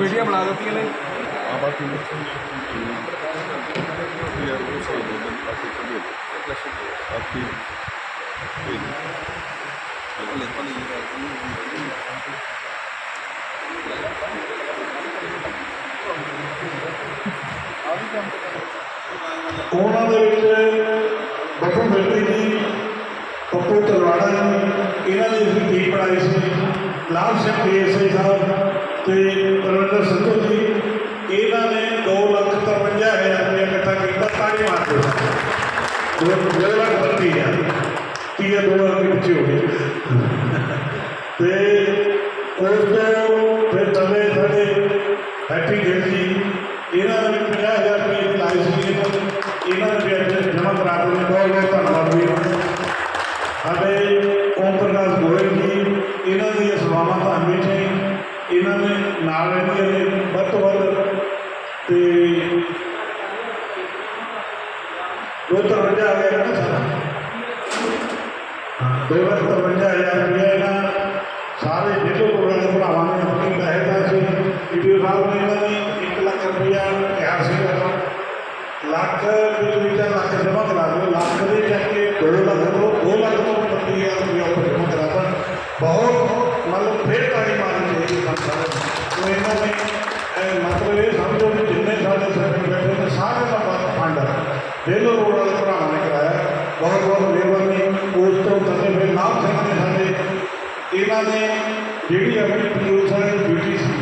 Video ਬਣਾ ਦਿੱਤੀਆਂ ਨੇ। ਆ ਬਾਕੀ ਯਾਰ ਉਹ ਸਹੀ ਉਹਨਾਂ ਦੇ ਵਿੱਚ ਬੱਬੂ ਮਿਲਦੀ ਜੀ ਪੱਪੂ ਤਲਵਾੜਾ ਜੀ, ਇਹਨਾਂ ਦੀ ਅਸੀਂ ਟੀਮ ਬਣਾਈ ਸੀ। ਲਾਭ ਸਿੰਘ ਡੀਐਸਆਈ ਸਾਹਿਬ ਤੇ ਪਰਵਿੰਦਰ ਸਿੱਧੂ ਜੀ, ਇਹਨਾਂ ਨੇ 2 ਲੱਖ 53000 ਰੁਪਏ ਇਕੱਠਾ ਕੀਤਾ, ਤਾੜੀ ਮਾਰਦੇ ਦੋ ਲੱਖ ਬੱਤੀ ਆ ਤੀਆ ਦੋ ਲੱਖ ਪਿੱਛੇ ਹੋ ਗਏ ਤੇ ਉਸ ਤੋਂ ਫਿਰ ਤਵੇ ਸਾਡੇ ਹੈਪੀ ਗਿਲ ਜੀ ਇਹਨਾਂ ਨੇ ਵੀ 50000 ਰੁਪਏ ਦੀ ਲਾਈ ਸੀ ਇਹਨਾਂ ਨੇ ਇਹਨਾਂ ਨੇ ਵੀ ਅੱਜ ਜਮ੍ਹਾਂ ਕਰਾ ਦਿੱਤੇ ਬਹੁਤ ਬਹੁਤ ਧੰਨਵਾਦ ਵੀ ਸਾਡੇ ਓਮ ਪ੍ਰਕਾਸ਼ ਗੋਇਲ ਜੀ ਇਹਨਾਂ ਦੀ ਸੇਵਾਵਾਂ ਤਾਂ ਹਮੇਸ਼ਾ ਹੀ ਇਹਨਾਂ ਨੇ ਨਾਲ ਰਹਿੰਦੀਆਂ ਨੇ ਵੱਧ ਤੋਂ ਵੱਧ ਤੇ ਦੋ ਤਰਵੰਜਾ ਆ ਗਿਆ ਨਾ ਸਾਰਾ ਹਾਂ, ਦੋ ਲੱਖ ਤਰਵੰਜਾ ਹਜ਼ਾਰ ਰੁਪਇਆ ਇਹਨਾਂ ਸਾਰੇ ਜਿਹੜੇ ਪ੍ਰੋਗਰਾਮ ਦੇ ਭਰਾਵਾਂ ਨੇ ਆਪਣੀ ਸਹਾਇਤਾ ਸੀ ਵੀਡੀਓ ਸਾਹਿਬ ਨੇ ਇਹਨਾਂ ਦੀ 1 ਲੱਖ ਰੁਪਇਆ ਕਿਹਾ ਸੀ ਲੱਖ ਵਿੱਚ ਵਿੱਚ ਲੱਖ ਜਮ੍ਹਾਂ ਕਰਾ ਦਿਓ ਲੱਖ ਦੇ ਜਾ ਕੇ 2 ਲੱਖ ਤੋਂ 2 ਲੱਖ ਤੋਂ 35000 ਰੁਪਇਆ ਉੱਪਰ ਜਮ੍ਹਾਂ ਕਰਾ ਤਾ ਬਹੁਤ ਮਤਲਬ ਫੇਰ ਤਾੜੀ ਮਾਰਨੀ ਚਾਹੀਦੀ ਇਹਨਾਂ ਨੇ ਮਤਲਬ ਇਹ ਸਮਝੋ ਕਿ ਜਿੰਨੇ ਸਾਡੇ ਸੈਕਟਰ ਬੈਠੇ ਨੇ ਸਾਰੇ ਦਾ ਬਹੁਤ ਫੰਡ ਹੈ ਡੇਲੋ ਰੋਡ ਵਾਲੇ ਭਰਾਵਾਂ ਨੇ ਕਰਾਇਆ। ਬਹੁਤ ਬਹੁਤ ਮਿਹਰਬਾਨੀ। ਉਸ ਤੋਂ ਕਦੇ ਫਿਰ ਨਾਮ ਸਿੰਘ ਨੇ ਸਾਡੇ, ਇਹਨਾਂ ਨੇ ਜਿਹੜੀ ਆਪਣੀ ਪ੍ਰੋਡਿਊਸਰ ਦੀ ਡਿਊਟੀ ਸੀ।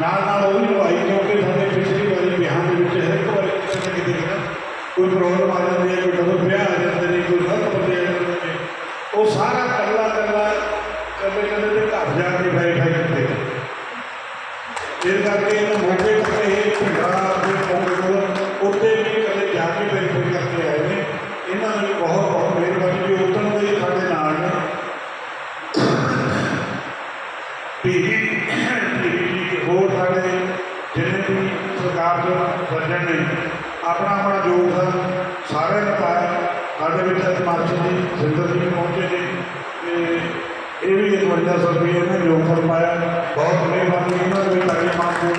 ਨਾਲ ਨਾਲ ਉਹ ਵੀ ਨਿਭਾਈ ਕਿਉਂਕਿ ਸਾਡੇ ਪਿਛਲੀ ਵਾਰੀ ਵਿਆਹਾਂ ਦੇ ਵਿੱਚ ਹਰ ਇੱਕ ਵਾਰੀ ਕਿਸੇ ਨਾ ਕਿਤੇ ਨਾ ਕੋਈ ਪ੍ਰੋਬਲਮ ਆ ਜਾਂਦੀ ਹੈ ਕੋਈ ਕਦੋਂ ਵਿਆਹ ਆ ਜਾਂਦੇ ਨੇ, ਕੋਈ ਗਲਤ ਬੰਦੇ ਆ ਜਾਂਦੇ ਨੇ, ਉਹ ਸਾਰਾ ਕੱਲਾ ਕੱਲਾ ਕੱਲੇ ਕੱਲੇ ਦੇ ਘਰ ਜਾ ਕੇ ਵੈਰੀਫਾਈ ਕੀਤੇ ਇਸ ਕਰਕੇ ਇਹਨਾਂ ਮੌਕੇ ਤੇ ਇਹ ਭਿੰਡਰਾ ਦੇ ਮੌਕੇ ਕੋਲ ਉੱਤੇ ਵੀ ਕਦੇ ਜਾ ਕੇ ਵੈਰੀਫਾਈ ਕਰਕੇ ਆਏ ਨੇ। ਇਹਨਾਂ ਨੂੰ ਵੀ ਬਹੁਤ ਬਹੁਤ ਮਿਹਰਬਾਨੀ ਵੀ ਉਦੋਂ ਦੇ ਸਾਡੇ ਨਾਲ ਨੇ। ਪੀਜੀ ਪੀਜੀ ਦੇ ਹੋਰ ਸਾਡੇ ਜਿੰਨੇ ਵੀ ਸਰਕਾਰ ਦੇ ਸੱਜਣ ਨੇ ਆਪਣਾ ਆਪਣਾ ਯੋਗਦਾਨ ਸਾਰਿਆਂ ਨੇ ਪਾਇਆ ਸਾਡੇ ਵਿੱਚ ਅੱਜ ਮਾਰਚ ਦੀ ਸਿੰਦਰ ਜੀ ਵੀ ਪਹੁੰਚੇ ਨੇ ਤੇ ਇਹ ਵੀ 51 ਰੁਪਏ ਇਹਨਾਂ ਨੇ ਯੋਗਦਾਨ ਪਾਇਆ। ਬਹੁਤ ਮਿਹਰਬਾਨੀ ਇਹਨਾਂ ਦੇ ਤਾਰੀ ਮਾਨ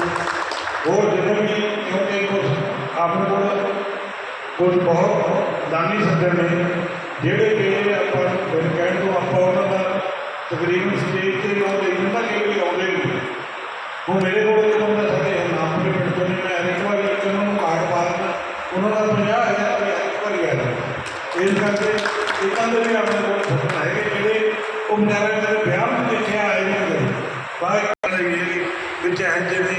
ਹੋਰ ਜਿੰਨੇ ਵੀ ਕਿਉਂਕਿ ਕੁਝ ਆਪਣੇ ਕੋਲ ਕੁਝ ਬਹੁਤ ਦਾਨੀ ਸੱਜਣ ਨੇ, ਜਿਹੜੇ ਕਿ ਆਪਾਂ ਫਿਰ ਕਹਿਣ ਤੋਂ ਆਪਾਂ ਉਹਨਾਂ ਦਾ ਤਕਰੀਬਨ ਸਟੇਜ ਤੇ ਆਉਂਦੇ ਇਹਨਾਂ ਦਾ ਕਈ ਵਾਰੀ ਆਉਂਦੇ ਨਹੀਂ। ਹੁਣ ਮੇਰੇ ਕੋਲ ਇੱਕ ਬੰਦਾ ਸਾਡੇ ਨਾਮ ਦੇ ਪਿੰਡ ਤੋਂ ਨੇ ਮੈਂ ਇੱਕ ਵਾਰੀ ਇੱਕ ਉਹਨਾਂ ਨੂੰ ਕਾਰਡ ਪਾ ਦਿੰਦਾ ਉਹਨਾਂ ਦਾ 50000 ਰੁਪਏ ਇੱਕ ਵਾਰੀ ਆ ਜਾਂਦਾ ਇਸ ਕਰਕੇ ਇਹਨਾਂ ਦੇ ਵੀ ਆਪਣੇ ਕੋਲ ਫੋਟੋ ਹੈਗੇ ਜਿਹੜੇ ਉਹ ਮਨਾਰੇ ਮੇਰੇ ਵਿਆਹ ਨੂੰ ਦੇਖਿਆ ਆਏ ਨਹੀਂ ਗਏ ਬਾਕੀ ਵੀ ਵਿੱਚ ਇਹ ਜਿਹੇ ਨੇ,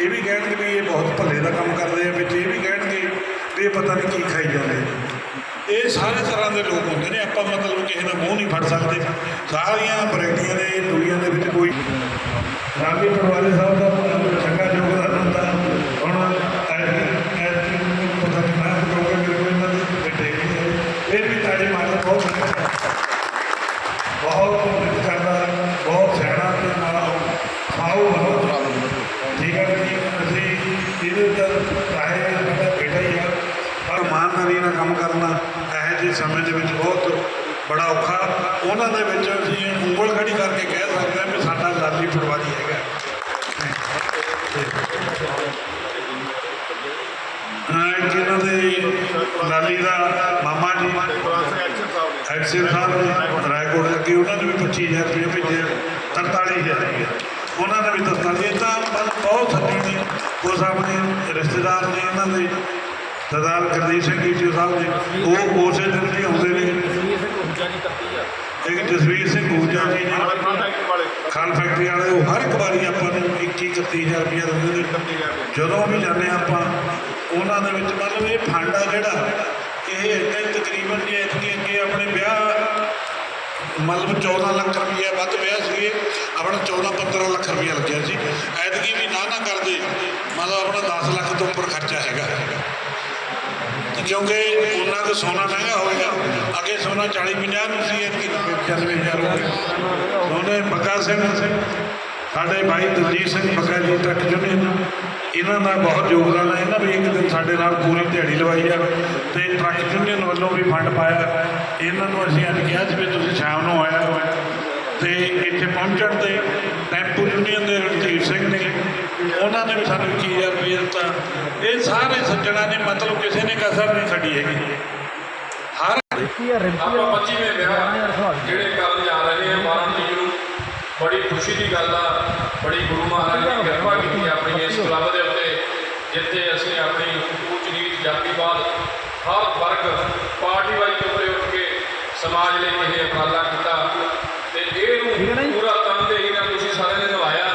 ਇਹ ਵੀ ਕਹਿਣਗੇ ਵੀ ਇਹ ਬਹੁਤ ਭੱਲੇ ਦਾ ਕੰਮ ਕਰਦੇ ਆ, ਵਿੱਚ ਇਹ ਵੀ ਕਹਿਣਗੇ ਵੀ ਇਹ ਪਤਾ ਨਹੀਂ ਕੀ ਖਾਈ ਜਾਂਦੇ ਇਹ ਸਾਰੇ ਤਰ੍ਹਾਂ ਦੇ ਲੋਕ ਹੁੰਦੇ ਨੇ, ਆਪਾਂ ਮਤਲਬ ਕਿਸੇ ਦਾ ਮੂੰਹ ਨਹੀਂ ਫੜ ਸਕਦੇ। ਸਾਰੀਆਂ ਵੈਰਾਈਟੀਆਂ ਦੇ ਦੁਨੀਆ ਦੇ ਵਿੱਚ ਕੋਈ ਰਾਮੀ ਪਟਵਾਰੀ ਸਾਹਿਬ ਦਾ ਚੰਗਾ ਯੋਗਦਾਨ ਹੁੰਦਾ। ਹੁਣ ਐ- ਐ ਪਤਾ ਨਹੀਂ ਮੈਂ ਕਹੂੰਗਾ ਮੇਰੇ ਕੋਲ ਇਹਨਾਂ ਦੀ ਬੇਟੇ ਫਿਰ ਵੀ ਤਾੜੀ ਮਾਰਦਾ ਬਹੁਤ ਵਧੀਆ। ਬਹੁਤ ਮਿਹਨਤ ਕਰਦਾ ਬਹੁਤ ਸਿਆਣਾ ਤੇ ਨਾਲ ਆਉ ਬੰਦਾ ਠੀਕ ਹੈ ਜੀ ਅਸੀਂ ਇਹਦੇ ਉੱਤੇ ਚਾਹੇ ਸਾਡਾ ਬੇਟਾ ਹੀ ਆ ਪਰ ਇਮਾਨਦਾਰੀ ਨਾਲ ਕੰਮ ਕਰਨਾ ਇਹੋ ਜਿਹੇ ਸਮੇਂ ਦੇ ਵਿੱਚ ਬਹੁਤ ਬੜਾ ਔਖਾ ਉਹਨਾਂ ਦੇ ਵਿੱਚ ਅਸੀਂ ਉਂਗਲ ਖੜੀ ਕਰਕੇ ਕਹਿ ਸਕਦੇ ਹਾਂ ਵੀ ਸਾਡਾ ਲਾਲੀ ਪਟਵਾਰੀ ਹੈਗਾ ਹਾਂ ਜਿਹਨਾਂ ਦੇ ਲਾਲੀ ਦਾ ਮਾਮਾ ਜੀ ਐਕਸਿਲ ਸਾਹਿਬ ਰਾਏਕੋਟ ਲੱਗੀ ਉਹਨਾਂ ਨੇ ਵੀ 25000 ਰੁਪਏ ਭੇਜੇ 43000 ਉਹਨਾਂ ਨੇ ਵੀ 43 ਇਹ ਤਾਂ ਬਹੁਤ ਸੱਜਣ ਨੇ, ਉਹ ਸਾਹਮਣੇ ਰਿਸ਼ਤੇਦਾਰ ਨੇ, ਉਹਨਾਂ ਦੇ ਸਰਦਾਰ ਗੁਰਦੀਪ ਸਿੰਘ ਜੀ ਸਾਹਿਬ ਨੇ ਉਹ ਉਸੇ ਦਿਨ ਹੀ ਆਉਂਦੇ ਨੇ। ਇੱਕ ਜਸਵੀਰ ਸਿੰਘ ਗੂਜਾ ਜੀ ਨੇ ਖਾਨ ਫੈਕਟਰੀ ਵਾਲੇ, ਉਹ ਹਰ ਇੱਕ ਵਾਰੀ ਆਪਾਂ ਨੂੰ 21 31000 ਰੁਪਏ ਦਿੰਦੇ ਨੇ। ਜਦੋਂ ਵੀ ਜਾਂਦੇ ਹਾਂ ਆਪਾਂ, ਉਹਨਾਂ ਦੇ ਵਿੱਚ ਮਤਲਬ ਇਹ ਫੰਡ ਆ ਜਿਹੜਾ ਇਹ ਇੱਥੇ ਤਕਰੀਬਨ ਜੇ ਇਤਨੀ ਅੱਗੇ ਆਪਣੇ ਵਿਆਹ, ਮਤਲਬ 14 ਲੱਖ ਰੁਪਏ ਵੱਧ ਵਿਆਹ ਸੀਗੇ, ਆਪਣਾ 14 15 ਲੱਖ ਰੁਪਏ ਲੱਗਿਆ ਸੀ। ਐਤਕੀ ਵੀ ਨਾ ਨਾ ਕਰਦੇ, ਮਤਲਬ ਆਪਣਾ 10 ਲੱਖ ਤੋਂ ਉੱਪਰ ਖਰਚਾ ਹੈਗਾ। ਕਿਉਂਕਿ ਉਹਨਾਂ ਦਾ ਸੋਨਾ ਮਹਿੰਗਾ ਹੋਏਗਾ ਅੱਗੇ ਸੋਨਾ 40 50 ਨੂੰ ਸੀ ਐਤਕੀ। 95000 ਹੋ ਗਿਆ ਉਹਨੇ ਬੱਗਾ ਸਿੰਘ, ਸਾਡੇ ਭਾਈ ਦਲਜੀਤ ਸਿੰਘ ਬੱਗਾ ਜੀ ਟਰੱਕ ਯੂਨੀਅਨ ਇਹਨਾਂ ਦਾ ਬਹੁਤ ਯੋਗਦਾਨ ਹੈ। ਇਹਨਾਂ ਵੀ ਇੱਕ ਦਿਨ ਸਾਡੇ ਨਾਲ ਪੂਰੀ ਦਿਹਾੜੀ ਲਵਾਈ ਆ ਤੇ ਟਰੱਕ ਯੂਨੀਅਨ ਵੱਲੋਂ ਵੀ ਫੰਡ ਪਾਇਆ। ਇਹਨਾਂ ਨੂੰ ਅਸੀਂ ਅੱਜ ਕਿਹਾ ਸੀ ਵੀ ਤੁਸੀਂ ਸ਼ਾਮ ਨੂੰ ਆਇਆ ਤੇ ਇੱਥੇ ਪਹੁੰਚਣ ਤੇ ਟੈਂਪੂ ਯੂਨੀਅਨ ਦੇ ਰਣਧੀਰ ਸਿੰਘ ਨੇ, ਉਹਨਾਂ ਨੇ ਵੀ ਸਾਨੂੰ 21000 ਰੁਪਏ ਦਿੱਤਾ। ਇਹ ਸਾਰੇ ਸੱਜਣਾ ਨੇ ਮਤਲਬ ਕਿਸੇ ਨੇ ਕਸਰ ਨਹੀਂ ਛੱਡੀ ਹੈਗੀ। ਹਰ ਆਪਾਂ 25ਵੇਂ ਵਿਆਹ ਜਿਹੜੇ ਕਰਨ ਜਾ ਰਹੇ ਹਾਂ 12 ਤਰੀਕ ਨੂੰ ਬੜੀ ਖੁਸ਼ੀ ਦੀ ਗੱਲ ਆ। ਬੜੀ ਗੁਰੂ ਮਹਾਰਾਜ ਨੇ ਕਿਰਪਾ ਕੀਤੀ ਆਪਣੀ ਇਸ ਕਲੱਬ ਦੇ ਜਿੱਥੇ ਅਸੀਂ ਆਪਣੀ ਉੱਚ ਨੀਚ ਜਾਤੀਵਾਦ ਹਰ ਵਰਗ ਪਾਰਟੀ ਵਾਲੀ ਉੱਪਰੇ ਉੱਠ ਕੇ ਸਮਾਜ ਲਈ ਇਹ ਉਪਰਾਲਾ ਕੀਤਾ ਤੇ ਇਹਨੂੰ ਪੂਰਾ ਤਨਦੇਹੀ ਨਾਲ ਤੁਸੀਂ ਸਾਰਿਆਂ ਨੇ ਨਿਭਾਇਆ।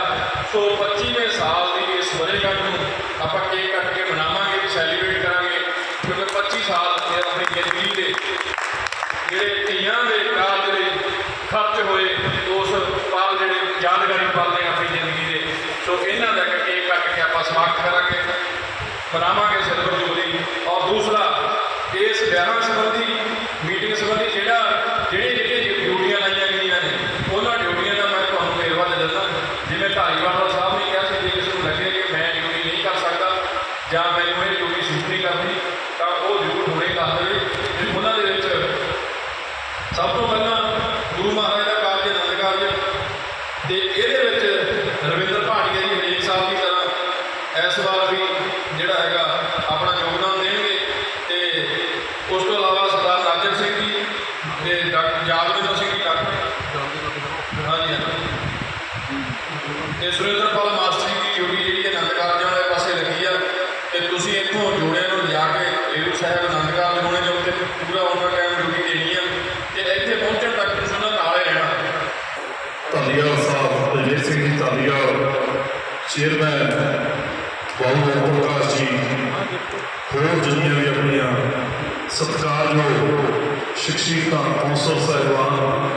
ਸੋ 25ਵੇਂ ਸਾਲ ਦੀ ਇਸ ਵਰੇਗੰਢ ਨੂੰ ਆਪਾਂ ਕੇਕ ਕੱਟ ਕੇ ਮਨਾਵਾਂਗੇ ਸੈਲੀਬ੍ਰੇਟ ਕਰਾਂਗੇ ਕਿਉਂਕਿ 25 ਸਾਲ ਇਹ ਆਪਣੀ ਜ਼ਿੰਦਗੀ ਦੇ ਜਿਹੜੇ ਧੀਆਂ ਦੇ ਕਾਰਜ ਲਈ ਖਰਚ ਹੋਏ ਉਸ ਪਲ ਜਿਹੜੇ ਯਾਦਗਾਰੀ ਪਲ ਨੇ ਆਪਣੀ ਜ਼ਿੰਦਗੀ ਦੇ ਸੋ ਇਹਨਾਂ ਦਾ ਇੱਕ ਕੇਕ ਕੱਟ ਕੇ ਆਪਾਂ ਸਮਾਪਤ ਕਰਾਂਗੇ ਮਨਾਵਾਂਗੇ ਸਿਲਵਰ ਜੁਬਲੀ ਔਰ ਦੂਸਰਾ ਇਸ ਬਿਆਨਾਂ ਸੰਬੰਧੀ ਮੀਟਿੰਗ ਸੰਬੰਧੀ ਜਿਹੜਾ ਜਿਹੜੇ ਜਿਹੜੇ ਡਿਊਟੀਆਂ ਲਾਈਆਂ ਗਈਆਂ ਨੇ ਉਹਨਾਂ ਡਿਊਟੀਆਂ ਦਾ ਮੈਂ ਤੁਹਾਨੂੰ ਵੇਰਵਾ ਦੇ ਦਿੰਦਾ ਜਿਵੇਂ ਧਾਰੀਵਾਲ ਸਾਹਿਬ ਨੇ ਕਿਹਾ ਸੀ ਜੇ ਕਿਸੇ ਨੂੰ ਲੱਗੇ ਕਿ ਮੈਂ ਡਿਊਟੀ ਨਹੀਂ ਕਰ ਸਕਦਾ ਜਾਂ ਮੈਨੂੰ ਇਹ ਡਿਊਟੀ ਸੂਟ ਨਹੀਂ ਕਰਦੀ ਤਾਂ ਉਹ ਜ਼ਰੂਰ ਹੁਣੇ ਦੱਸ ਦੇਵੇ ਤੇ ਉਹਨਾਂ ਦੇ ਵਿੱਚ ਸਭ ਤੋਂ ਪਹਿਲਾਂ ਗੁਰੂ ਮਹਾਰਾਜ ਦਾ ਕਾਰਜ ਆਨੰਦ ਕਾਰਜ ਤੇ ਇਹਦੇ ਵਿੱਚ ਰਵਿੰਦਰ ਭਾਟੀਆ ਜੀ ਹਰੇਕ ਸਾਲ ਦੀ ਤਰ੍ਹਾਂ ਇਸ ਵਾਰ ਵੀ ਜਿਹੜਾ ਹੈਗਾ ਆਪਣਾ ਯੋਗਦਾਨ ਦੇਣਗੇ ਤੇ ਉਸ ਤੋਂ ਇਲਾਵਾ ਸਰਦਾਰ ਰਾਜਨ ਸਿੰਘ ਜੀ ਤੇ ਡਾਕਟਰ ਜਾਗਵਿੰਦਰ ਸਿੰਘ ਜੀ ਡਾਕਟਰ ਹਾਂਜੀ ਹਾਂਜੀ ਤੇ ਸੁਰਿੰਦਰਪਾਲ ਮਾਸਟਰ ਜੀ ਦੀ ਡਿਊਟੀ ਜਿਹੜੀ ਹੈ ਆਨੰਦ ਕਾਰਜਾਂ ਵਾਲੇ ਪਾਸੇ ਲੱਗੀ ਆ ਤੇ ਤੁਸੀਂ ਇੱਥੋਂ ਜੋੜਿਆਂ ਨੂੰ ਲਿਜਾ ਕੇ ਏਰੂ ਸਾਹਿਬ ਆਨੰਦ ਕਾਰਜ ਹੋਣੇ ਜੋ ਕਿ ਪੂਰਾ ਉਹਨਾਂ ਟਾਈਮ ਡਿਊਟੀ ਦੇਣੀ ਆ ਤੇ ਇੱਥੇ ਪਹੁੰਚਣ ਤੱਕ ਤੁਸੀਂ ਉਹਨਾਂ ਨਾਲ ਹੀ ਰਹਿਣਾ ਧਾਲੀਵਾਲ ਸਾਹਿਬ ਅਜੀਤ ਸਿੰਘ ਜੀ ਧਾਲੀਵਾਲ ਚੇਅਰਮੈਨ ਬਾਬੂ ਓਮ ਪ੍ਰਕਾਸ਼ ਜੀ ਹੋਰ ਜਿੰਨੀਆਂ ਵੀ ਆਪਣੀਆਂ ਸਤਿਕਾਰਯੋਗ ਸ਼ਖਸੀਅਤਾਂ ਕੌਂਸਲ ਸਾਹਿਬਾਨ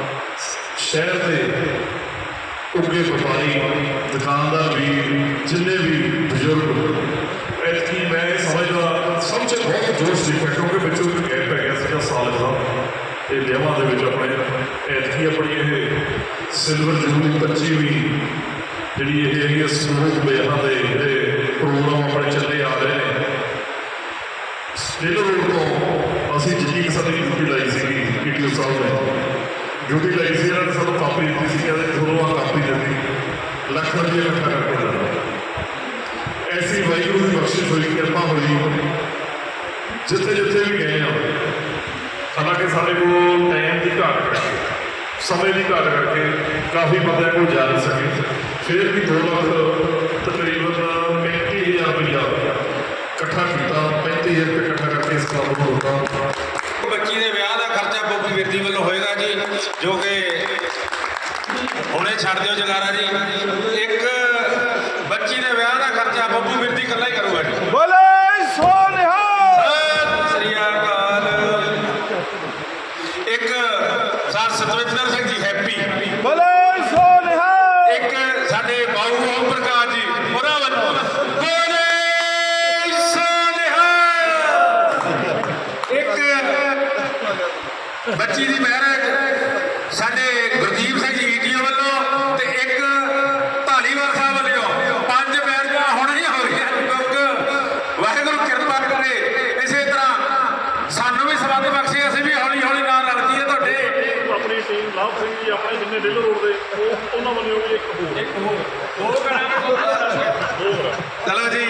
ਸ਼ਹਿਰ ਦੇ ਉੱਗੇ ਵਪਾਰੀ, ਦੁਕਾਨਦਾਰ ਵੀ, ਜਿੰਨੇ ਵੀ ਬਜ਼ੁਰਗ, ਐਤਕੀ ਮੈਂ ਸਮਝਦਾ ਸਭ ਤੋਂ ਬਹੁਤ ਜੋਸ਼ ਦੇਖਿਆ ਕਿਉਂਕਿ ਵਿੱਚੋਂ ਇੱਕ ਗੈਪ ਪੈ ਗਿਆ ਸੀਗਾ ਸਾਲ ਦਾ, ਇਹ ਵਿਆਹਾਂ ਦੇ ਵਿੱਚ ਆਪਣੇ, ਐਤਕੀ ਆਪਣੀ ਇਹ ਸਿਲਵਰ ਜੂਬਲੀ 25 ਵੀ, ਜਿਹੜੀ ਇਹ ਹੈਗੀ ਆ ਸਮੂਹ ਵਿਆਹਾਂ ਦੇ ਜਿਹੜੇ ਪ੍ਰੋਗਰਾਮ ਆਪਣੇ ਚੱਲੇ ਆ ਰਹੇ ਨੇ ਸਟੇਟ ਰੋਡ ਤੋਂ ਅਸੀਂ ਜਿੱਤੀ ਕਿ ਸਾਡੀ ਡਿਊਟੀ ਲਾਈ ਸੀਗੀ ਪੀਟੀਓ ਸਾਹਿਬ ਨੇ ਡਿਊਟੀ ਲਾਈ ਸੀ ਇਹਨਾਂ ਨੇ ਸਾਨੂੰ ਕਾਪੀ ਦਿੱਤੀ ਸੀ ਕਹਿੰਦੇ ਤੁਹਾਨੂੰ ਆ ਕਾਪੀ ਦਿੱਤੀ ਲੱਖ ਰੁਪਏ ਇਕੱਠਾ ਕਰਕੇ ਦਿੰਦਾ ਐਸੀ ਵਾਹਿਗੁਰੂ ਦੀ ਬਖਸ਼ਿਸ਼ ਹੋਈ ਕਿਰਪਾ ਹੋਈ ਜਿੱਥੇ ਜਿੱਥੇ ਵੀ ਗਏ ਆ ਹਾਲਾਂਕਿ ਸਾਡੇ ਕੋਲ ਟਾਈਮ ਦੀ ਘਾਟ ਕਰਕੇ ਸਮੇਂ ਦੀ ਘਾਟ ਕਰਕੇ ਕਾਫੀ ਬੰਦਿਆਂ ਕੋਲ ਜਾ ਨਹੀਂ ਸਕੇ ਫਿਰ ਵੀ 2 ਲੱਖ ਤਕਰੀਬਨ 35000 ਰੁਪਇਆ ਇਕੱਠਾ ਕੀਤਾ 35000 ਰੁਪਏ ਬੱਚੀ ਦੇ ਵਿਆਹ ਦਾ ਖਰਚਾ ਬੋਬੀ ਵਿਰਦੀ ਵੱਲੋਂ ਹੋਏਗਾ ਜੀ ਜੋ ਕਿ ਹੁਣੇ ਛੱਡ ਦਿਓ ਜਗਾਰਾ ਜੀ। ਇੱਕ ਬੱਚੀ ਦੇ ਵਿਆਹ ਦਾ ਖਰਚਾ ਬੱਬੂ ਵਿਰਦੀ ਇਕੱਲਾ ਹੀ ਕਰੂਗਾ ਜੀ। ਬੋਲੇ ਸੋਨਿਹਾ ਸਤਿ ਸ੍ਰੀ ਅਕਾਲ। ਇੱਕ ਸਰ ਸਤਵਿੰਦਰ ਸਿੰਘ ਜੀ ਹੈਪੀ ਬੋਲੇ ਸੋਨਿਹਾ ਇੱਕ ਸਾਡੇ ਬਾਊ ਓਮ ਪ੍ਰਕਾਸ਼ ਜੀ ਉਹਨਾਂ ਵੱਲੋਂ ਬੋਲੇ ਸੋਨਿਹਾ ਇੱਕ ਬੱਚੀ ਦੀ ਮਹਿਰਜ ਸਾਡੇ ਗੁਰਦੀਪ ਸਿੰਘ ਜੀ ਈਟੀਓ ਵੱਲੋਂ ਤੇ ਇੱਕ ਢਾਲੀਵਾਲ ਸਾਹਿਬ ਵੱਲੋਂ ਪੰਜ ਮਹਿਰਜਾਂ ਹੁਣ ਹੀ ਹੋ ਰਹੀਆਂ। ਕਿਉਂਕਿ ਵਾਹਿਗੁਰੂ ਕਿਰਪਾ ਕਰੇ। ਇਸੇ ਤਰ੍ਹਾਂ ਸਾਨੂੰ ਵੀ ਸਬੰਧ ਬਖਸ਼ੇ ਅਸੀਂ ਵੀ ਹੌਲੀ ਹੌਲੀ ਨਾਲ ਰਲ ਜੀਏ ਤੁਹਾਡੇ। ਆਪਣੀ ਟੀਮ ਲਾਭ ਸਿੰਘ ਜੀ ਆਪਣੇ ਜਿੰਨੇ ਡੇਲਰ ਰੋਡ ਦੇ ਉਹ ਉਹਨਾਂ ਵੱਲੋਂ ਵੀ ਇੱਕ ਹੋਰ। ਦੋ ਕਰਾਂਗੇ ਚਲੋ ਜੀ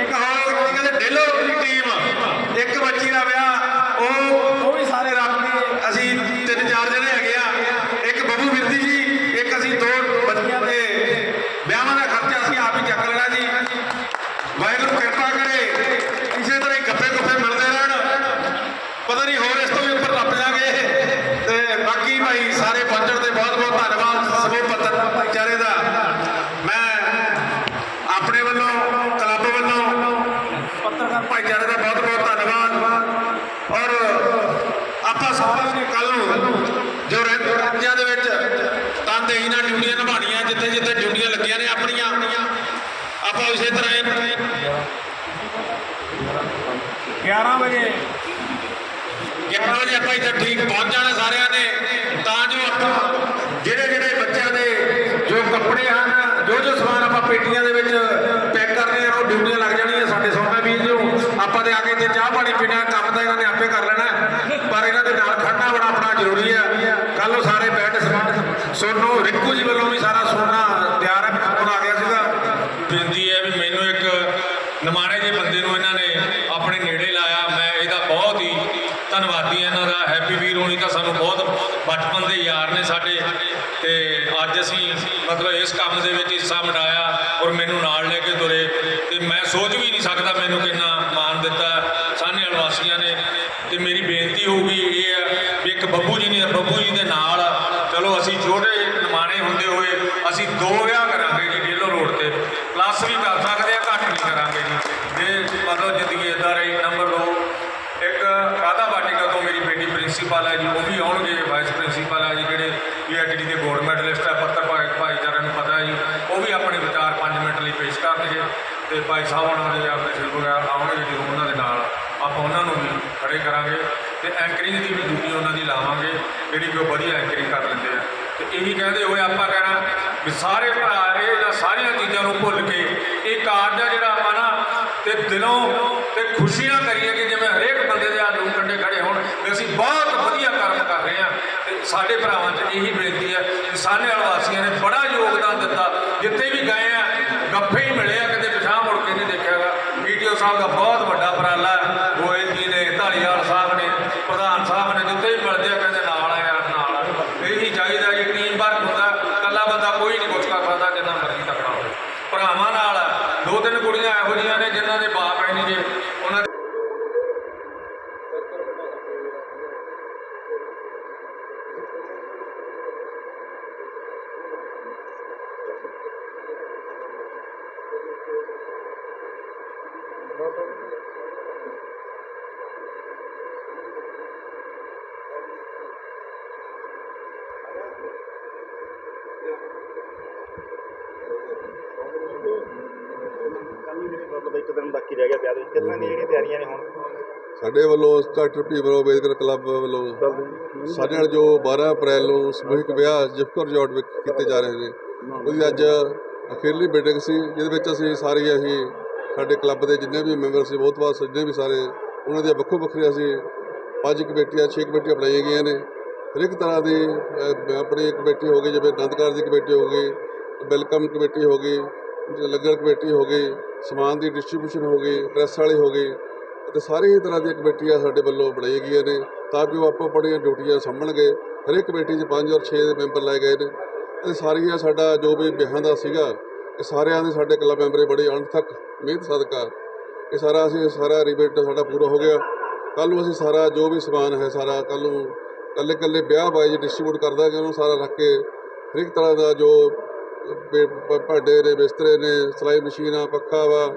ਇੱਕ ਹੋਰ ਕੀ ਕਹਿੰਦੇ ਡੇਲੋ ਦੀ ਟੀਮ ਇੱਕ ਬੱਚੀ ਦਾ ਵਿਆਹ ਉਹ ਉਹ ਵੀ ਸਾਰੇ ਰੱਖ ਕੇ ਅਸੀਂ ਤਿੰਨ ਚਾਰ ਜਣੇ ਹੈਗੇ ਆ ਇੱਕ ਬੱਬੂ ਬਿਰਦੀ ਜੀ ਇੱਕ ਅਸੀਂ ਦੋ ਬੱਚੀਆਂ ਦੇ ਵਿਆਹਾਂ ਦਾ ਖਰਚਾ ਅਸੀਂ ਆਪ ਹੀ ਚੱਕ ਲੈਣਾ ਜੀ ਵਾਹਿਗੁਰੂ ਕਿਰਪਾ ਕਰੇ ਇਸੇ ਤਰ੍ਹਾਂ ਹੀ ਗੱਪੇ ਗੁੱਪੇ ਮਿਲਦੇ ਰਹਿਣ ਪਤਾ ਨਹੀਂ ਹੋਰ ਇਸ ਤੋਂ ਵੀ ਉੱਪਰ ਲੱਭ ਜਾਗੇ ਤੇ ਬਾਕੀ ਭਾਈ ਸਾਰੇ ਪਹੁੰਚਣ ਦੇ ਬਹੁਤ ਬਹੁਤ ਧੰਨਵਾਦ ਸਮੂਹ ਪੱਤਰ ਭਾਈਚਾਰੇ ਦਾ। ਮੈਂ ਆਪਣੇ ਵੱਲੋਂ ਕਲੱਬ ਵੱਲੋਂ ਪੱਤਰਕਾਰ ਭਾਈਚਾਰੇ ਦਾ ਬਹੁਤ ਬਹੁਤ ਧੰਨਵਾਦ। ਔਰ ਆਪਾਂ ਸਾਰਿਆਂ ਨੇ ਕੱਲ ਨੂੰ ਜੋ ਰ- ਰਾਜਿਆਂ ਦੇ ਵਿੱਚ ਤਨਦੇਹੀ ਨਾਲ ਡਿਊਟੀਆਂ ਨਿਭਾਉਣੀਆਂ ਜਿੱਥੇ ਜਿੱਥੇ ਡਿਊਟੀਆਂ ਲੱਗੀਆਂ ਨੇ ਆਪਣੀਆਂ ਆਪਾਂ ਉਸੇ ਤਰ੍ਹਾਂ ਹੀ 11 ਵਜੇ। 11 ਵਜੇ ਆਪਾਂ ਇੱਥੇ ਠੀਕ ਪਹੁੰਚ ਜਾਣਾ ਸਾਰਿਆਂ ਨੇ ਤਾਂ ਜੋ ਆਪਾਂ ਜਿਹੜੇ ਜਿਹੜੇ ਬੱਚਿਆਂ ਦੇ ਜੋ ਕੱਪੜੇ ਹਨ ਜੋ ਜੋ ਸਮਾਨ ਆਪਾਂ ਪੇਟੀਆਂ ਦੇ ਵਿੱਚ ਪੈਕ ਕਰਨੇ ਆ ਉਹ ਡਿਊਟੀ ਨੇ ਆਪੇ ਕਰ ਲੈਣਾ ਹੈ। ਪਰ ਇਹਨਾਂ ਦੇ ਨਾਲ ਖੜਨਾ ਬੜਾ ਆਪਣਾ ਜ਼ਰੂਰੀ ਹੈ ਕੱਲ ਨੂੰ ਸਾਰੇ ਬੈਠ ਸਮਾਨ ਸੋਨੂੰ ਰਿੰਕੂ ਜੀ ਵੱਲੋਂ ਵੀ ਸਾਰਾ ਸੁਣਨਾ ਤਿਆਰ ਹੈ ਫੋਨ ਆ ਗਿਆ ਸੀਗਾ ਬੇਨਤੀ ਹੈ ਵੀ ਮੈਨੂੰ ਇੱਕ ਨਿਮਾਣੇ ਜਿਹੇ ਬੰਦੇ ਨੂੰ ਇਹਨਾਂ ਨੇ ਆਪਣੇ ਨੇੜੇ ਲਾਇਆ ਮੈਂ ਇਹਦਾ ਬਹੁਤ ਹੀ ਧੰਨਵਾਦੀ ਹਾਂ ਇਹਨਾਂ ਦਾ ਹੈਪੀ ਵੀਰ ਹੋਣੀ ਤਾਂ ਸਾਨੂੰ ਬਹੁਤ ਬਚਪਨ ਦੇ ਯਾਰ ਨੇ ਸਾਡੇ ਤੇ ਅੱਜ ਅਸੀਂ ਮਤਲਬ ਇਸ ਕੰਮ ਦੇ ਵਿੱਚ ਹਿੱਸਾ ਮਟਾਇਆ ਔਰ ਮੈਨੂੰ ਨਾਲ ਲੈ ਕੇ ਤੁਰੇ ਤੇ ਮੈਂ ਸੋਚ ਵੀ ਨਹੀਂ ਸਕਦਾ ਮੈਨੂੰ ਕਿੰਨਾ ਮਾਣ ਦਿੱਤਾ ਸਾਹਨੇ ਵਾਸੀਆਂ ਨੇ ਤੇ ਮੇਰੀ ਬੇਨਤੀ ਹੋਊਗੀ ਇਹ ਹੈ ਵੀ ਇੱਕ ਬੱਬੂ ਜੀ ਨੇ, ਬੱਬੂ ਜੀ ਦੇ ਨਾਲ ਚਲੋ, ਅਸੀਂ ਛੋਟੇ ਨਿਮਾਣੇ ਹੁੰਦੇ ਹੋਏ ਅਸੀਂ ਦੋ ਵਿਆਹ ਕਰਾਂਗੇ ਜੀ ਡੇਲੋ ਰੋਡ ਤੇ। ਪਲੱਸ ਵੀ ਕਰ ਸਕਦੇ ਆ, ਘੱਟ ਨਹੀਂ ਕਰਾਂਗੇ ਜੀ। ਜੇ ਮਤਲਬ ਜ਼ਿੰਦਗੀ ਇਦਾਂ ਰਹੀ ਨੰਬਰ 2 ਇੱਕ ਰਾਧਾ ਵਾਟਿਕਾ ਤੋਂ ਮੇਰੀ ਬੇਟੀ ਪ੍ਰਿੰਸੀਪਲ ਹੈ ਜੀ, ਉਹ ਵੀ ਆਉਣਗੇ ਵਾਈਸ ਪ੍ਰਿੰਸੀਪਲ ਹੈ ਜੀ, ਜਿਹੜੇ ਪੀਐਚਡੀ ਦੇ ਗੋਲਡ ਮੈਡਲਿਸਟ ਹੈ ਪੱਤਰ ਭਾਈਚਾਰਿਆਂ ਨੂੰ ਪਤਾ ਹੈ ਜੀ। ਉਹ ਵੀ ਆਪਣੇ ਵਿਚਾਰ 5 ਮਿੰਟ ਲਈ ਪੇਸ਼ ਕਰਨਗੇ। ਤੇ ਭਾਈ ਸਾਹਿਬ ਉਹਨਾਂ ਦੇ ਆਪਣੇ ਸਿਰ ਵਗੈਰਾ ਆਉਣਗੇ ਜਦੋਂ ਉਹਨਾਂ ਦੇ ਨਾਲ। ਆਪਾਂ ਉਹਨਾਂ ਐਂਕਰਿੰਗ ਦੀ ਵੀ ਡਿਊਟੀ ਉਹਨਾਂ ਦੀ ਲਾਵਾਂਗੇ, ਜਿਹੜੀ ਕਿ ਉਹ ਵਧੀਆ ਐਂਕਰਿੰਗ ਕਰ ਲੈਂਦੇ ਆ। ਤੇ ਇਹੀ ਕਹਿੰਦੇ ਹੋਏ ਆਪਾਂ ਕਹਿਣਾ ਵੀ ਸਾਰੇ ਭਰਾ ਇਹ ਜਿਹੜਾ ਸਾਰੀਆਂ ਚੀਜ਼ਾਂ ਨੂੰ ਭੁੱਲ ਕੇ, ਇਹ ਕਾਰਜ ਆ ਜਿਹੜਾ ਆਪਾਂ ਨਾ ਤੇ ਦਿਲੋਂ ਤੇ ਖੁਸ਼ੀਆਂ ਕਰੀਏ ਕਿ ਜਿਵੇਂ ਹਰੇਕ ਬੰਦੇ ਦੇ ਆ ਲੂ ਕੰਡੇ ਖੜੇ ਹੋਣ ਵੀ ਅਸੀਂ ਬਹੁਤ ਵਧੀਆ ਕੰਮ ਕਰ ਰਹੇ ਹਾਂ। ਤੇ ਸਾਡੇ ਭਰਾਵਾਂ 'ਚ ਇਹੀ ਬੇਨਤੀ ਹੈ ਕਿ ਸਾਨੇ ਵਾਲੇ ਵਾਸੀਆਂ ਨੇ ਬੜਾ ਯੋਗਦਾਨ ਦਿੱਤਾ। ਜਿੱਥੇ ਵੀ ਗਏ ਆ, ਗੱਫੇ ਹੀ ਮਿਲੇ ਆ ਕਦੇ ਪਿਛਾਂ ਮੁੜ ਕੇ ਨਹੀਂ ਦੇਖਿਆਗਾ ਵੀਡੀਓ ਸਾਹਿਬ ਦਾ ਬਹੁਤ ਵੱਡਾ ਉਪਰਾਲਾ ਹੈ ਗੋਇਲ ਜੀ ਨੇ ਢਾਲੀਵਾਲ ਸਾਹਿਬ ਨੇ ਪ੍ਰਧਾਨ ਸਾਹਿਬ ਨੇ ਜਿੱਥੇ ਵੀ ਮਿਲਦੇ ਆ ਕਹਿੰਦੇ ਨਾਲ ਆ ਯਾਰ ਨਾਲ ਆ ਇਹੀ ਚਾਹੀਦਾ ਜੀ ਟੀਮ ਵਰਕ ਹੁੰਦਾ ਇਕੱਲਾ ਬੰਦਾ ਕੋਈ ਨਹੀਂ ਕੁਛ ਕਰ ਸਕਦਾ ਜਿੰਨਾ ਮਰਜ਼ੀ ਤਕੜਾ ਹੋਵੇ ਭਰਾਵਾਂ ਨਾਲ ਦੋ ਤਿੰਨ ਕੁੜੀਆਂ ਇਹੋ ਜਿਹੀਆਂ ਵਿਆਹ ਦੇ ਜਿਹੜੀਆਂ ਤਿਆਰੀਆਂ ਨੇ ਹੁਣ? ਸਾਡੇ ਵੱਲੋਂ ਡਾਕਟਰ ਭੀਮਰਾਓ ਅੰਬੇਦਕਰ ਕਲੱਬ ਵੱਲੋਂ ਸਾਡੇ ਨਾਲ ਜੋ 12 ਅਪ੍ਰੈਲ ਨੂੰ ਸਮੂਹਿਕ ਵਿਆਹ ਜਿਫਕਰ ਰਿਜ਼ੋਰਟ ਵਿੱਚ ਕੀਤੇ ਜਾ ਰਹੇ ਨੇ, ਉਹਦੀ ਅੱਜ ਅਖੀਰਲੀ ਮੀਟਿੰਗ ਸੀ, ਜਿਹਦੇ ਵਿੱਚ ਅਸੀਂ ਸਾਰੇ ਅਸੀਂ ਸਾਡੇ ਕਲੱਬ ਦੇ ਜਿੰਨੇ ਵੀ ਮੈਂਬਰ ਸੀ, ਬਹੁਤ ਬਹੁਤ ਜਿੰਨੇ ਵੀ ਸਾਰੇ, ਉਹਨਾਂ ਦੀਆਂ ਵੱਖੋ ਵੱਖਰੀਆਂ ਅਸੀਂ ਪੰਜ ਕਮੇਟੀਆਂ, ਛੇ ਕਮੇਟੀਆਂ ਬਣਾਈਆਂ ਗਈਆਂ ਨੇ। ਹਰ ਇੱਕ ਤਰ੍ਹਾਂ ਦੀ ਆਪਣੀ ਕਮੇਟੀ ਹੋ ਗਈ, ਜਿਵੇਂ ਆਨੰਦਕਾਰ ਦੀ ਕਮੇਟੀ ਹੋ ਗਈ, ਵੈਲਕਮ ਕਮੇਟੀ ਹੋ ਗਈ ਲੰਗਰ ਕਮੇਟੀ ਹੋ ਗਈ, ਸਮਾਨ ਦੀ ਡਿਸਟ੍ਰੀਬਿਊਸ਼ਨ ਹੋ ਗਈ ਪ੍ਰੈਸ ਵਾਲੀ ਹੋ ਗਈ ਅਤੇ ਸਾਰੇ ਹੀ ਤਰ੍ਹਾਂ ਦੀਆਂ ਕਮੇਟੀਆਂ ਸਾਡੇ ਵੱਲੋਂ ਬਣਾਈ ਗਈਆਂ ਨੇ, ਤਾਂ ਕਿ ਉਹ ਆਪੋ ਆਪਣੀਆਂ ਡਿਊਟੀਆਂ ਸੰਭਣਗੇ। ਹਰੇਕ ਕਮੇਟੀ 'ਚ ਪੰਜ ਔਰ 6 ਦੇ ਮੈਂਬਰ ਲਾਏ ਗਏ ਨੇ। ਅਤੇ ਸਾਰੀਆਂ ਸਾਡਾ ਜੋ ਵੀ ਵਿਆਹਾਂ ਦਾ ਸੀਗਾ, ਇਹ ਸਾਰਿਆਂ ਦੇ ਸਾਡੇ ਕਲੱਬ ਮੈਂਬਰੇ ਬੜੀ ਅਣਥੱਕ ਮਿਹਨਤ ਸਦਕਾ। ਇਹ ਸਾਰਾ ਅਸੀਂ ਸਾਰਾ ਰਿਬੇਟ ਸਾਡਾ ਪੂਰਾ ਹੋ ਗਿਆ। ਕੱਲ ਨੂੰ ਅਸੀਂ ਸਾਰਾ ਜੋ ਵੀ ਸਮਾਨ ਹੈ ਸਾਰਾ ਕੱਲ ਨੂੰ ਕੱਲੇ ਕੱਲੇ ਵਿਆਹ ਵਾਈਜ਼ ਡਿਸਟ੍ਰੀਬਿਊਟ ਕਰਦਾ ਦਾਂਗੇ ਉਹਨੂੰ ਸਾਰਾ ਰੱਖ ਕੇ ਹਰੇਕ ਤਰ੍ਹਾਂ ਦਾ ਜੋ ਭਾਂਡੇ ਨੇ, ਬਿਸਤਰੇ ਨੇ, ਸਿਲਾਈ ਮਸ਼ੀਨਾਂ, ਪੱਖਾ ਵਾ,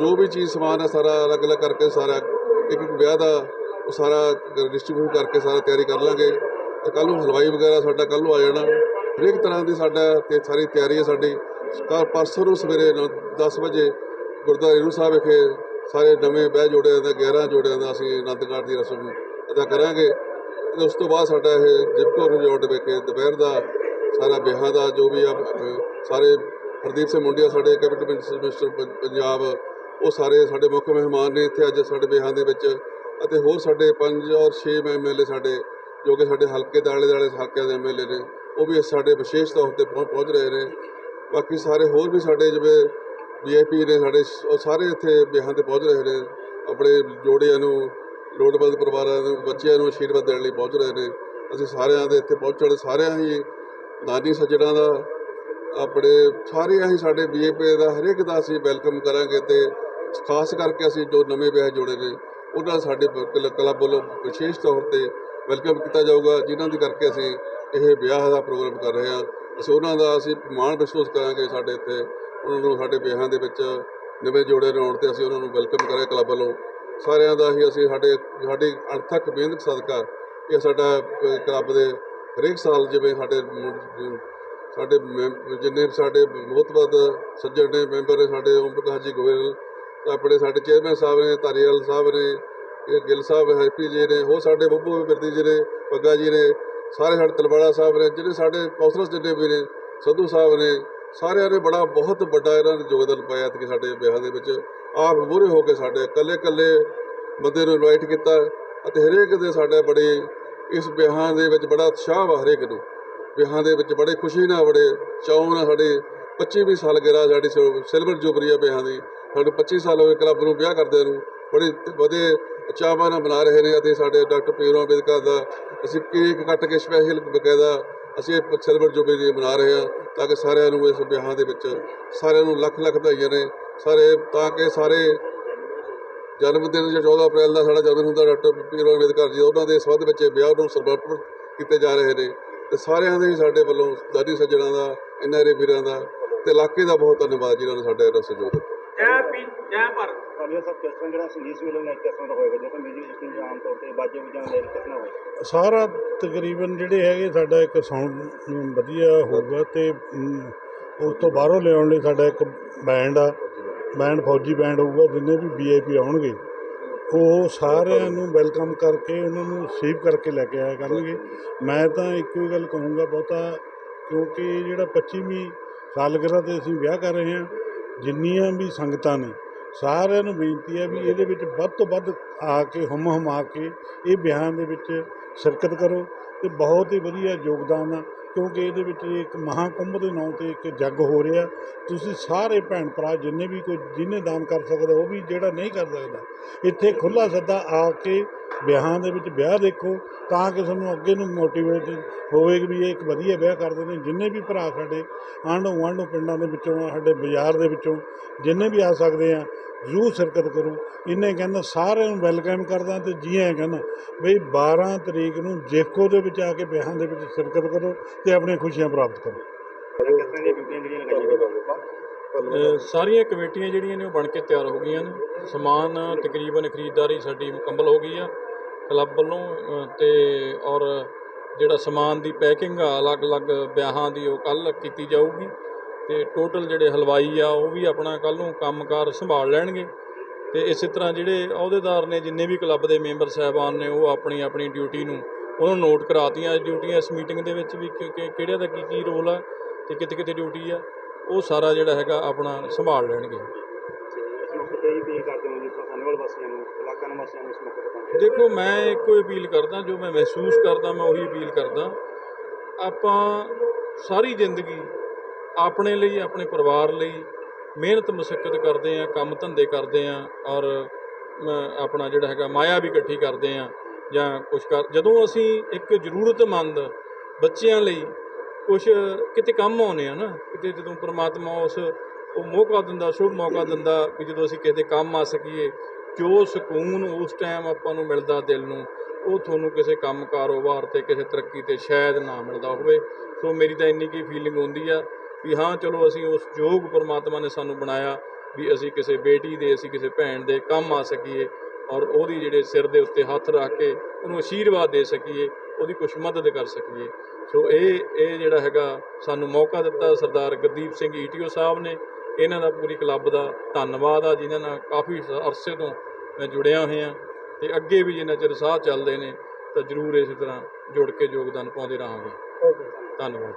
ਜੋ ਵੀ ਚੀਜ਼ ਸਮਾਨ ਹੈ ਸਾਰਾ ਅਲੱਗ-ਅਲੱਗ ਕਰਕੇ ਸਾਰਾ, ਇੱਕ ਇੱਕ ਵਿਆਹ ਦਾ ਉਹ ਸਾਰਾ ਡਿਸਟ੍ਰੀਬਿਊਟ ਕਰਕੇ ਸਾਰਾ ਤਿਆਰੀ ਕਰ ਲਾਂਗੇ। ਤੇ ਕੱਲ ਨੂੰ ਹਲਵਾਈ ਵਗੈਰਾ ਸਾਡਾ ਕੱਲ ਨੂੰ ਆ ਜਾਣਾ। ਹਰੇਕ ਤਰ੍ਹਾਂ ਦੀ ਸਾਡਾ ਤੇ, ਸਾਰੀ ਤਿਆਰੀ ਹੈ ਸਾਡੀ। ਕੱਲ੍ਹ ਪਰਸੋਂ ਨੂੰ ਸਵੇਰੇ 10 ਵਜੇ ਗੁਰਦੁਆਰੇ ਰੂ ਸਾਹਿਬ ਵਿਖੇ ਸਾਰੇ ਨਵੇਂ ਬਹਿ ਜੋੜਿਆਂ ਦਾ 11 ਜੋੜਿਆਂ ਦਾ ਅਸੀਂ ਆਨੰਦਗਾਰ ਦੀ ਰਸਮ ਅਦਾ ਕਰਾਂਗੇ। ਤੇ ਉਸ ਤੋਂ ਬਾਅਦ ਸਾਡਾ ਇਹ ਜਿਪਕੋ ਰਿਜ਼ੋਰਟ ਵਿਖੇ ਦੁਪਹਿਰ ਦਾ ਸਾਰਾ ਵਿਆਹਾਂ ਦਾ ਜੋ ਵੀ ਆ ਸਾਰੇ ਹਰਦੀਪ ਸਿੰਘ ਮੁੰਡਿਆ ਸਾਡੇ ਕੈਬਨਿਟ ਮਿਨਿਸਟਰ ਪੰ- ਪੰਜਾਬ, ਉਹ ਸਾਰੇ ਸਾਡੇ ਮੁੱਖ ਮਹਿਮਾਨ ਨੇ ਇੱਥੇ ਅੱਜ ਸਾਡੇ ਵਿਆਹਾਂ ਦੇ ਵਿੱਚ ਅਤੇ ਹੋਰ ਸਾਡੇ ਪੰਜ ਔਰ 6 ਐਮਐਲਏ ਸਾਡੇ, ਜੋ ਕਿ ਸਾਡੇ ਹਲਕੇ ਦੇ ਆਲੇ ਦੁਆਲੇ ਹਲਕਿਆਂ ਦੇ ਐਮਐਲਏ ਨੇ, ਉਹ ਵੀ ਸਾਡੇ ਵਿਸ਼ੇਸ਼ ਤੌਰ ਤੇ ਪਹੁੰ- ਪਹੁੰਚ ਰਹੇ ਨੇ। ਬਾਕੀ ਸਾਰੇ ਹੋਰ ਵੀ ਸਾਡੇ ਜਿਵੇਂ ਵੀਆਈਪੀ ਨੇ ਸਾਡੇ ਸਾਰੇ ਇੱਥੇ ਵਿਆਹਾਂ ਤੇ ਪਹੁੰਚ ਰਹੇ ਨੇ। ਆਪਣੇ ਜੋੜਿਆਂ ਨੂੰ, ਲੋੜਵੰਦ ਪਰਿਵਾਰਾਂ ਨੂੰ, ਬੱਚਿਆਂ ਨੂੰ ਆਸ਼ੀਰਵਾਦ ਦੇਣ ਲਈ ਪਹੁੰਚ ਰਹੇ ਨੇ। ਅਸੀਂ ਸਾਰਿਆਂ ਦੇ ਇੱਥੇ ਪਹੁੰਚਣ, ਸਾਰਿਆਂ ਹੀ ਦਾਨੀ ਸੱਜਣਾ ਦਾ, ਆਪਣੇ ਸਾਰੇ ਅਸੀਂ ਸਾਡੇ ਵੀਆਈਪੀ ਦਾ ਹਰੇਕ ਦਾ ਅਸੀਂ ਵੈਲਕਮ ਕਰਾਂਗੇ ਤੇ ਖਾਸ ਕਰਕੇ ਅਸੀਂ ਜੋ ਨਵੇਂ ਵਿਆਹ ਜੋੜੇ ਨੇ, ਉਹਨਾਂ ਸਾਡੇ ਕਲੱਬ ਵੱਲੋਂ ਵਿਸ਼ੇਸ਼ ਤੌਰ ਤੇ ਵੈਲਕਮ ਕੀਤਾ ਜਾਊਗਾ, ਜਿਨ੍ਹਾਂ ਦੇ ਕਰਕੇ ਅਸੀਂ ਇਹ ਵਿਆਹ ਦਾ ਪ੍ਰੋਗਰਾਮ ਕਰ ਰਹੇ ਹਾਂ। ਅਸੀਂ ਉਹਨਾਂ ਦਾ ਅਸੀਂ ਮਾਣ ਮਹਿਸੂਸ ਕਰਾਂਗੇ ਸਾਡੇ ਇੱਥੇ, ਉਹਨਾਂ ਨੂੰ ਸਾਡੇ ਵਿਆਹਾਂ ਦੇ ਵਿੱਚ ਨਵੇਂ ਜੋੜੇ ਨੂੰ ਤੇ ਅਸੀਂ ਉਹਨਾਂ ਨੂੰ ਵੈਲਕਮ ਕਰਾਂਗੇ ਕਲੱਬ ਵੱਲੋਂ। ਸਾਰਿਆਂ ਦਾ ਹੀ ਅਸੀਂ ਸਾਡੇ, ਸਾਡੀ ਅਣਥੱਕ ਮਿਹਨਤ ਸਦਕਾ ਇਹ ਸਾਡਾ ਕਲੱਬ ਦੇ ਹਰੇਕ ਸਾਲ ਜਿਵੇਂ ਸਾਡੇ ਸਾਡੇ ਮੈਂਬ- ਜਿੰਨੇ ਵੀ ਸਾਡੇ ਮੁਹਤਬਦ ਸੱਜਣ ਨੇ, ਮੈਂਬਰ ਨੇ ਸਾਡੇ, ਓਮ ਪ੍ਰਕਾਸ਼ ਜੀ ਗੋਇਲ, ਆਪਣੇ ਸਾਡੇ ਚੇਅਰਮੈਨ ਸਾਹਿਬ ਨੇ, ਧਾਰੀਵਾਲ ਸਾਹਿਬ ਨੇ, ਇਹ ਗਿੱਲ ਸਾਹਿਬ ਹੈਪੀ ਜੀ ਨੇ, ਹੋਰ ਸਾਡੇ ਬੱਬੂ ਬਿਰਦੀ ਜੀ ਨੇ ਪੱਗਾ ਜੀ ਨੇ, ਸਾਰੇ ਸਾਡੇ ਤਲਵਾੜਾ ਸਾਹਿਬ ਨੇ, ਜਿਹੜੇ ਸਾਡੇ ਕੌਂਸਲਰਸ ਜਿੰਨੇ ਵੀ ਨੇ, ਸੰਧੂ ਸਾਹਿਬ ਨੇ, ਸਾਰਿਆਂ ਨੇ ਬੜਾ, ਬਹੁਤ ਵੱਡਾ ਇਹਨਾਂ ਨੇ ਯੋਗਦਾਨ ਪਾਇਆ ਕਿ ਸਾਡੇ ਵਿਆਹ ਦੇ ਵਿੱਚ। ਆਪ ਮੂਹਰੇ ਹੋ ਕੇ ਸਾਡੇ ਇਕੱਲੇ ਇਕੱਲੇ ਬੰਦੇ ਨੂੰ ਇਨਵਾਈਟ ਕੀਤਾ ਅਤੇ ਹਰੇਕ ਦੇ ਸਾਡੇ ਬੜੇ ਇਸ ਵਿਆਹਾਂ ਦੇ ਵਿੱਚ ਬੜਾ ਉਤਸ਼ਾਹ ਵਾ ਹਰੇਕ ਨੂੰ। ਵਿਆਹਾਂ ਦੇ ਵਿੱਚ ਬੜੇ ਖੁਸ਼ੀ ਨਾਲ ਬੜੇ ਚਾਅ ਨਾਲ ਸਾਡੇ 25ਵੀਂ ਸਾਲਗਿਰਾ ਸਾਡੀ ਸਿਲ- ਸਿਲਵਰ ਜੁਬਲੀ ਆ ਵਿਆਹਾਂ ਦੀ। ਸਾਡੇ 25 ਸਾਲ ਹੋਏ ਕਲੱਬ ਨੂੰ ਵਿਆਹ ਕਰਦੇ ਨੂੰ। ਬੜੇ ਵਧੇ ਚਾਵਾਂ ਨਾਲ ਮਨਾ ਰਹੇ ਨੇ ਅਤੇ ਸਾਡੇ ਡਾਕਟਰ ਪੀਰੋ ਅੰਬੇਦਕਰ ਦਾ ਅਸੀਂ ਕੇਕ ਕੱਟ ਕੇ ਸਪੈਸ਼ਲ ਬਕਾਇਦਾ ਅਸੀਂ ਇਹ ਸਿਲਵਰ ਜੁਬਲੀ ਮਨਾ ਰਹੇ ਹਾਂ ਤਾਂ ਕਿ ਸਾਰਿਆਂ ਨੂੰ ਇਸ ਵਿਆਹਾਂ ਦੇ ਵਿੱਚ ਸਾਰਿਆਂ ਨੂੰ ਲੱਖ ਲੱਖ ਵਧਾਈਆਂ ਨੇ। ਸਾਰੇ ਤਾਂ ਕਿ ਸਾਰੇ ਜਨਮ ਦਿਨ ਜੋ 14 ਅਪ੍ਰੈਲ ਦਾ ਸਾਡਾ ਜਨਮ ਹੁੰਦਾ ਡਾਕਟਰ ਪੀਰੋ ਅੰਬੇਦਕਰ ਜੀ ਉਹਨਾਂ ਦੇ ਸੰਬੰਧ ਵਿੱਚ ਵਿਆਹ ਨੂੰ ਸਮਰਪਿਤ ਕੀਤੇ ਜਾ ਰਹੇ ਨੇ। ਤੇ ਸਾਰਿਆਂ ਦੇ ਹੀ ਸਾਡੇ ਵੱਲੋਂ ਦਾਦੀ ਸੱਜਣਾ ਦਾ ਇਹਨਾਂ ਦੇ ਵੀਰਾਂ ਦਾ ਤੇ ਇਲਾਕੇ ਦਾ ਬਹੁਤ ਧੰਨਵਾਦ ਜਿਨ੍ਹਾਂ ਨੇ ਸਾਡੇ ਨਾਲ ਸਹਿਯੋਗ ਦਿੱਤਾ। ਕਾਲੀਆ ਸਾਹਿਬ ਕਿਸ ਤਰ੍ਹਾਂ ਜਿਹੜਾ ਸੰਗੀਤ ਮਿਲਣ ਕਿਸ ਤਰ੍ਹਾਂ ਦਾ ਹੋਏਗਾ ਜਦੋਂ ਮਿਊਜ਼ਿਕ ਸਿਸਟਮ ਆਮ ਤੌਰ ਤੇ ਬਾਜੇ ਵਜਾਉਣ ਦੇ ਕਿਸ ਤਰ੍ਹਾਂ ਹੋਏਗਾ। ਸਾਰਾ ਤਕਰੀਬਨ ਜਿਹੜੇ ਹੈਗੇ ਸਾਡਾ ਇੱਕ ਸਾਊਂਡ ਵਧੀਆ ਹੋਊਗਾ ਤੇ ਉਸ ਤੋਂ ਬਾਹਰੋਂ ਲਿਆਉਣ ਲਈ ਸਾਡਾ ਇੱਕ ਬੈਂਡ ਆ ਬੈਂਡ, ਫੌਜੀ ਬੈਂਡ ਹੋਊਗਾ, ਜਿੰਨੇ ਵੀ ਵੀਆਈਪੀ ਆਉਣਗੇ, ਉਹ ਸਾਰਿਆਂ ਨੂੰ ਵੈਲਕਮ ਕਰਕੇ ਉਹਨਾਂ ਨੂੰ ਰਿਸੀਵ ਕਰਕੇ ਲੈ ਕੇ ਆਇਆ ਕਰਨਗੇ। ਮੈਂ ਤਾਂ ਇੱਕੋ ਹੀ ਗੱਲ ਕਹੂੰਗਾ ਬਹੁਤਾ, ਕਿਉਂਕਿ ਜਿਹੜਾ 25ਵੀਂ ਸਾਲਗਿਰਾ ਤੇ ਅਸੀਂ ਵਿਆਹ ਕਰ ਰਹੇ ਹਾਂ, ਜਿੰਨੀਆਂ ਵੀ ਸੰਗਤਾਂ ਨੇ, ਸਾਰਿਆਂ ਨੂੰ ਬੇਨਤੀ ਹੈ ਵੀ ਇਹਦੇ ਵਿੱਚ ਵੱਧ ਤੋਂ ਵੱਧ ਆ ਕੇ, ਹੁਮ ਹੁਮਾ ਕੇ ਇਹ ਵਿਆਹਾਂ ਦੇ ਵਿੱਚ ਸ਼ਿਰਕਤ ਕਰੋ ਤੇ ਬਹੁਤ ਹੀ ਵਧੀਆ ਯੋਗਦਾਨ ਆ। ਕਿਉਂਕਿ ਇਹਦੇ ਵਿੱਚ ਇੱਕ ਮਹਾਕੁੰਭ ਦੇ ਨਾਂ ਤੇ ਇੱਕ ਜੱਗ ਹੋ ਰਿਹਾ। ਤੁਸੀਂ ਸਾਰੇ ਭੈਣ ਭਰਾ ਜਿੰਨੇ ਵੀ ਕੋਈ ਜਿੰਨੇ ਦਾਨ ਕਰ ਸਕਦਾ ਉਹ ਵੀ ਜਿਹੜਾ ਨਹੀਂ ਕਰ ਸਕਦਾ, ਇੱਥੇ ਖੁੱਲਾ ਸੱਦਾ ਆ ਕੇ ਵਿਆਹਾਂ ਦੇ ਵਿੱਚ ਵਿਆਹ ਦੇਖੋ, ਤਾਂ ਕਿ ਤੁਹਾਨੂੰ ਅੱਗੇ ਨੂੰ ਮੋਟੀਵੇਟ ਹੋਵੇ ਕਿ ਵੀ ਇਹ ਇੱਕ ਵਧੀਆ ਵਿਆਹ ਕਰਦੇ ਨੇ। ਜਿੰਨੇ ਵੀ ਭਰਾ ਸਾਡੇ ਆਂਢੋ ਗੁਆਂਢੋ ਪਿੰਡਾਂ ਦੇ ਵਿੱਚੋਂ ਸਾਡੇ ਬਾਜ਼ਾਰ ਦੇ ਵਿੱਚੋਂ ਜਿੰਨੇ ਵੀ ਆ ਸਕਦੇ ਆ ਜ਼ਰੂਰ ਸ਼ਿਰਕਤ ਕਰੋ। ਇਹਨੇ ਕਹਿੰਦਾ ਸਾਰਿਆਂ ਨੂੰ ਵੈਲਕਮ ਕਰਦਾ ਤੇ ਜੀ ਆਇਆਂ ਕਹਿੰਦਾ ਬਈ 12 ਤਰੀਕ ਨੂੰ ਜੇਕੋ ਦੇ ਵਿੱਚ ਆ ਕੇ ਵਿਆਹਾਂ ਦੇ ਵਿੱਚ ਸ਼ਿਰਕਤ ਕਰੋ ਤੇ ਆਪਣੀਆਂ ਖੁਸ਼ੀਆਂ ਪ੍ਰਾਪਤ ਕਰੋ। ਸਾਰੀਆਂ ਕਮੇਟੀਆਂ ਜਿਹੜੀਆਂ ਨੇ ਉਹ ਬਣ ਕੇ ਤਿਆਰ ਹੋ ਗਈਆਂ ਨੇ। ਸਮਾਨ ਤਕਰੀਬਨ ਖਰੀਦਦਾਰੀ ਸਾਡੀ ਮੁਕੰਮਲ ਹੋ ਗਈ ਆ ਕਲੱਬ ਵੱਲੋਂ ਅ, ਤੇ ਔਰ ਜਿਹੜਾ ਸਮਾਨ ਦੀ ਪੈਕਿੰਗ ਆ ਅਲੱਗ-ਅਲੱਗ ਵਿਆਹਾਂ ਦੀ ਉਹ ਕੱਲ ਕੀਤੀ ਜਾਊਗੀ। ਤੇ ਟੋਟਲ ਜਿਹੜੇ ਹਲਵਾਈ ਆ, ਉਹ ਵੀ ਆਪਣਾ ਕੱਲ ਨੂੰ ਕੰਮਕਾਰ ਸੰਭਾਲ ਲੈਣਗੇ। ਤੇ ਇਸੇ ਤਰ੍ਹਾਂ ਜਿਹੜੇ ਅਹੁਦੇਦਾਰ ਨੇ, ਜਿੰਨੇ ਵੀ ਕਲੱਬ ਦੇ ਮੈਂਬਰ ਸਾਹਿਬਾਨ ਨੇ, ਉਹ ਆਪਣੀ ਆਪਣੀ ਡਿਊਟੀ ਨੂੰ ਉਹਨੂੰ ਨੋਟ ਕਰਾਤੀਆਂ। ਡਿਊਟੀਆਂ ਇਸ ਮੀਟਿੰਗ ਦੇ ਵਿੱਚ ਵੀ ਕਿ- ਕਿ- ਕਿਹੜਿਆਂ ਦਾ ਕੀ ਕੀ ਰੋਲ ਆ ਤੇ ਕਿਤੇ ਕਿਤੇ ਡਿਊਟੀ ਆ, ਉਹ ਸਾਰਾ ਜਿਹੜਾ ਹੈਗਾ ਆਪਣਾ ਸੰਭਾਲ ਲੈਣਗੇ। ਦੇਖੋ, ਮੈਂ ਇੱਕੋ ਅਪੀਲ ਕਰਦਾ, ਜੋ ਮੈਂ ਮਹਿਸੂਸ ਕਰਦਾ, ਮੈਂ ਉਹੀ ਅਪੀਲ ਕਰਦਾ। ਆਪਾਂ ਸਾਰੀ ਜ਼ਿੰਦਗੀ ਆਪਣੇ ਲਈ, ਆਪਣੇ ਪਰਿਵਾਰ ਲਈ ਮਿਹਨਤ ਮੁਸ਼ੱਕਤ ਕਰਦੇ ਆ ਕੰਮ ਧੰਦੇ ਕਰਦੇ ਆ ਔਰ ਆਪਣਾ ਜਿਹੜਾ ਹੈਗਾ ਮਾਇਆ ਵੀ ਇਕੱਠੀ ਕਰਦੇ ਆ ਜਾਂ ਕੁਝ ਕਰ, ਜਦੋਂ ਅਸੀਂ ਇੱਕ ਜ਼ਰੂਰਤਮੰਦ ਬੱਚਿਆਂ ਲਈ ਕੁਝ ਕਿਤੇ ਕੰਮ ਆਉਨੇ ਆ ਨਾ, ਕਿਤੇ ਜਦੋਂ ਪ੍ਰਮਾਤਮਾ ਉਸ ਉਹ ਮੌਕਾ ਦਿੰਦਾ, ਸ਼ੁਭ ਮੌਕਾ ਦਿੰਦਾ ਵੀ ਜਦੋਂ ਅਸੀਂ ਕਿਸੇ ਦੇ ਕੰਮ ਆ ਸਕੀਏ, ਜੋ ਸਕੂਨ ਉਸ ਟਾਈਮ ਆਪਾਂ ਨੂੰ ਮਿਲਦਾ ਦਿਲ ਨੂੰ, ਉਹ ਤੁਹਾਨੂੰ ਕਿਸੇ ਕੰਮ ਕਾਰੋਬਾਰ ਤੇ, ਕਿਸੇ ਤਰੱਕੀ ਤੇ ਸ਼ਾਇਦ ਨਾ ਮਿਲਦਾ ਹੋਵੇ। ਸੋ ਮੇਰੀ ਤਾਂ ਇੰਨੀ ਕੀ ਫੀਲਿੰਗ ਹੁੰਦੀ ਆ। ਵੀ ਹਾਂ ਚਲੋ ਅਸੀਂ ਉਸ ਯੋਗ ਪਰਮਾਤਮਾ ਨੇ ਸਾਨੂੰ ਬਣਾਇਆ ਵੀ ਅਸੀਂ ਕਿਸੇ ਬੇਟੀ ਦੇ ਅਸੀਂ ਕਿਸੇ ਭੈਣ ਦੇ ਕੰਮ ਆ ਸਕੀਏ ਔਰ ਉਹਦੀ ਜਿਹੜੇ ਸਿਰ ਦੇ ਉੱਤੇ ਹੱਥ ਰੱਖ ਕੇ ਉਹਨੂੰ ਆਸ਼ੀਰਵਾਦ ਦੇ ਸਕੀਏ ਉਹਦੀ ਕੁਛ ਮਦਦ ਕਰ ਸਕੀਏ। ਸੋ ਇਹ ਇਹ ਜਿਹੜਾ ਹੈਗਾ ਸਾਨੂੰ ਮੌਕਾ ਦਿੱਤਾ ਸਰਦਾਰ ਗੁਰਦੀਪ ਸਿੰਘ ਈਟੀਓ ਸਾਹਿਬ ਨੇ। ਇਹਨਾਂ ਦਾ ਪੂਰੀ ਕਲੱਬ ਦਾ ਧੰਨਵਾਦ ਆ ਜਿਨ੍ਹਾਂ ਨਾਲ ਕਾਫੀ ਅਰਸੇ ਤੋਂ ਮੈਂ ਜੁੜਿਆ ਹੋਇਆ। ਤੇ ਅੱਗੇ ਵੀ ਜਿੰਨਾ ਚਿਰ ਸਾਹ ਚੱਲਦੇ ਨੇ ਤਾਂ ਜ਼ਰੂਰ ਇਸੇ ਤਰ੍ਹਾਂ ਜੁੜ ਕੇ ਯੋਗਦਾਨ ਪਾਉਂਦੇ ਰਹਾਂਗੇ। ਧੰਨਵਾਦ।